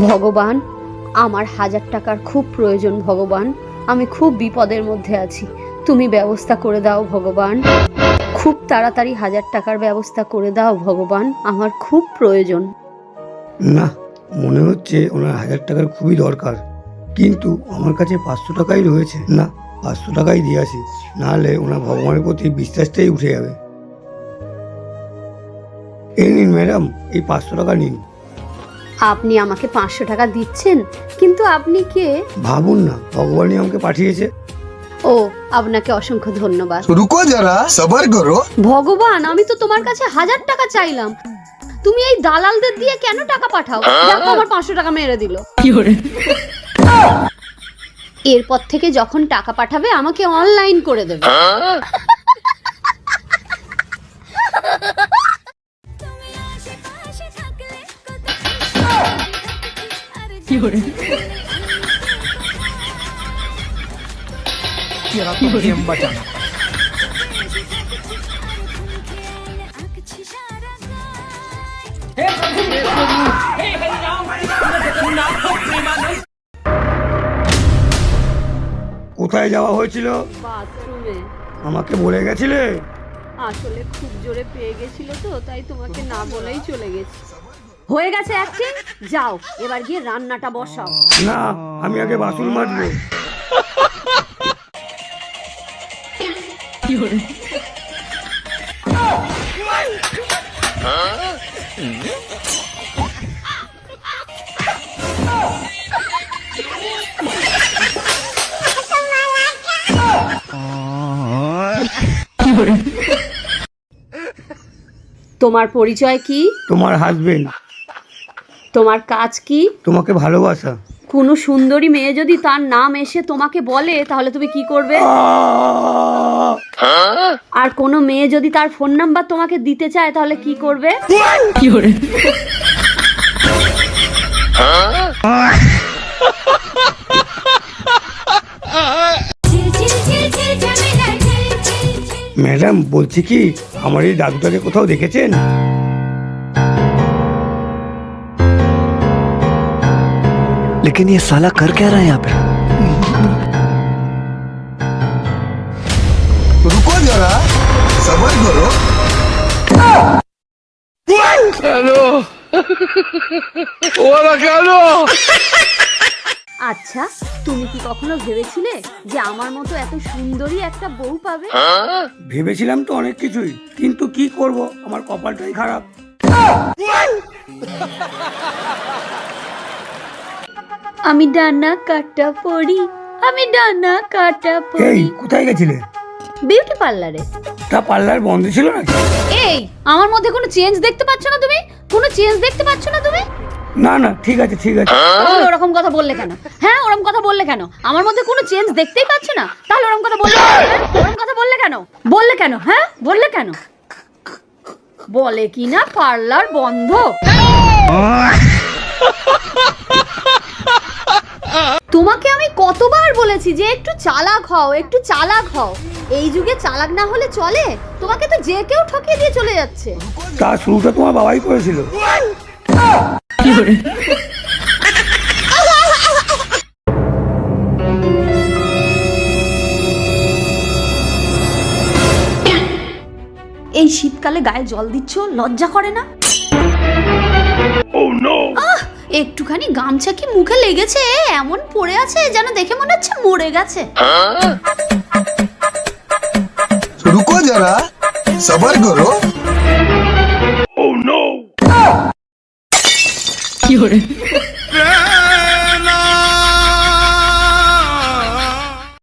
ভগবান, আমার হাজার টাকার খুব প্রয়োজন ভগবান, আমি খুব বিপদের মধ্যে আছি। তুমি ব্যবস্থা করে দাও ভগবান। খুব তাড়াতাড়ি হাজার টাকার ব্যবস্থা করে দাও ভগবান, আমার খুব প্রয়োজন। না, মনে হচ্ছে ওনার হাজার টাকার খুবই দরকার, কিন্তু আমার কাছে পাঁচশো টাকাই রয়েছে। না, পাঁচশো টাকাই দিয়ে আসি, নাহলে ওনার ভগবানের প্রতি বিশ্বাসটাই উঠে যাবে। এই নিন ম্যাডাম, এই পাঁচশো টাকা নিন। আপনি আমাকে পাঁচশো টাকা দিচ্ছেন কিন্তু আপনি কে? ভাবুন না ভগবানই আমাকে পাঠিয়েছে। ও আপনাকে অসংখ্য ধন্যবাদ। রুকো যারা সবার করো। ভগবান আমি তো তোমার কাছে হাজার টাকা চাইলাম। তুমি এই দালালদের দিয়ে কেন টাকা পাঠাও? হ্যাঁ? দেখো আমার পাঁচশো টাকা মেরে দিল। এরপর থেকে যখন টাকা পাঠাবে আমাকে অনলাইন করে দেবে। হ্যাঁ? কোথায় যাওয়া হয়েছিল বাথরুমে আমাকে বলে গেছিলে আসলে খুব জোরে পেয়ে গেছিল তো তাই তোমাকে না বলেই চলে গেছি হয়ে গেছে অ্যাক্টিং যাও এবার গিয়ে রান্নাটা বসাও। না আমি আগে বাসন মাজবো। তোমার পরিচয় কি? তোমার হাজবেন্ড তোমার কাজ কি? তোমাকে ভালোবাসা। কোনো সুন্দরী মেয়ে যদি তার নাম এসে তোমাকে বলে তাহলে তুমি কি করবে? আর কোনো মেয়ে যদি তার ফোন নাম্বার তোমাকে দিতে চায় তাহলে কি করবে? ম্যাডাম বলছি কি আমার এই দাদুটাকে কোথাও দেখেছেন? लेकिन ये साला कर क्या रहा है यहाँ पे रुको जरा सबर करो আচ্ছা তুমি কি কখনো ভেবেছিলে যে আমার মতো এত সুন্দরী একটা বউ পাবে ভেবেছিলাম তো অনেক কিছুই কিন্তু কি করব আমার কপালটাই খারাপ আমি ডানা কাটা পড়ি আমি ডানা কাটা এই পড়ি কোথায় গেছিলে? বিউটি পার্লারে। তা পার্লার বন্ধ ছিল নাকি? এই আমার মধ্যে কোনো চেঞ্জ দেখতে পাচ্ছ না তুমি? কোনো চেঞ্জ দেখতে পাচ্ছ না তুমি? না না ঠিক আছে ঠিক আছে। তাহলে ওরকম কথা বললে কেন? হ্যাঁ ওরকম কথা বললে কেন? আমার মধ্যে কোনো চেঞ্জ দেখতেই পাচ্ছ না? তাহলে ওরকম কথা বললে কেন? হ্যাঁ? ওরকম কথা বললে কেন? বললে কেন? হ্যাঁ বললে কেন? বলে কি না পার্লার বন্ধ? তোমাকে আমি কতবার বলেছি যে একটু চালাক হও একটু চালাক হও। এই যুগে চালাক না হলে চলে? তোমাকে তো যে কেউ ঠকিয়ে দিয়ে চলে যাচ্ছে। তার শুরুটা তোমার বাবাই করেছিল। এই শীতকালে গায়ে জল দিচ্ছ লজ্জা করে না? আহ, একটুখানি গামছা কি মুখে লেগেছে? এমন পড়ে আছে যেন দেখে মনে হচ্ছে মরে গেছে। রুকো যারা সবার করো। oh, নো কি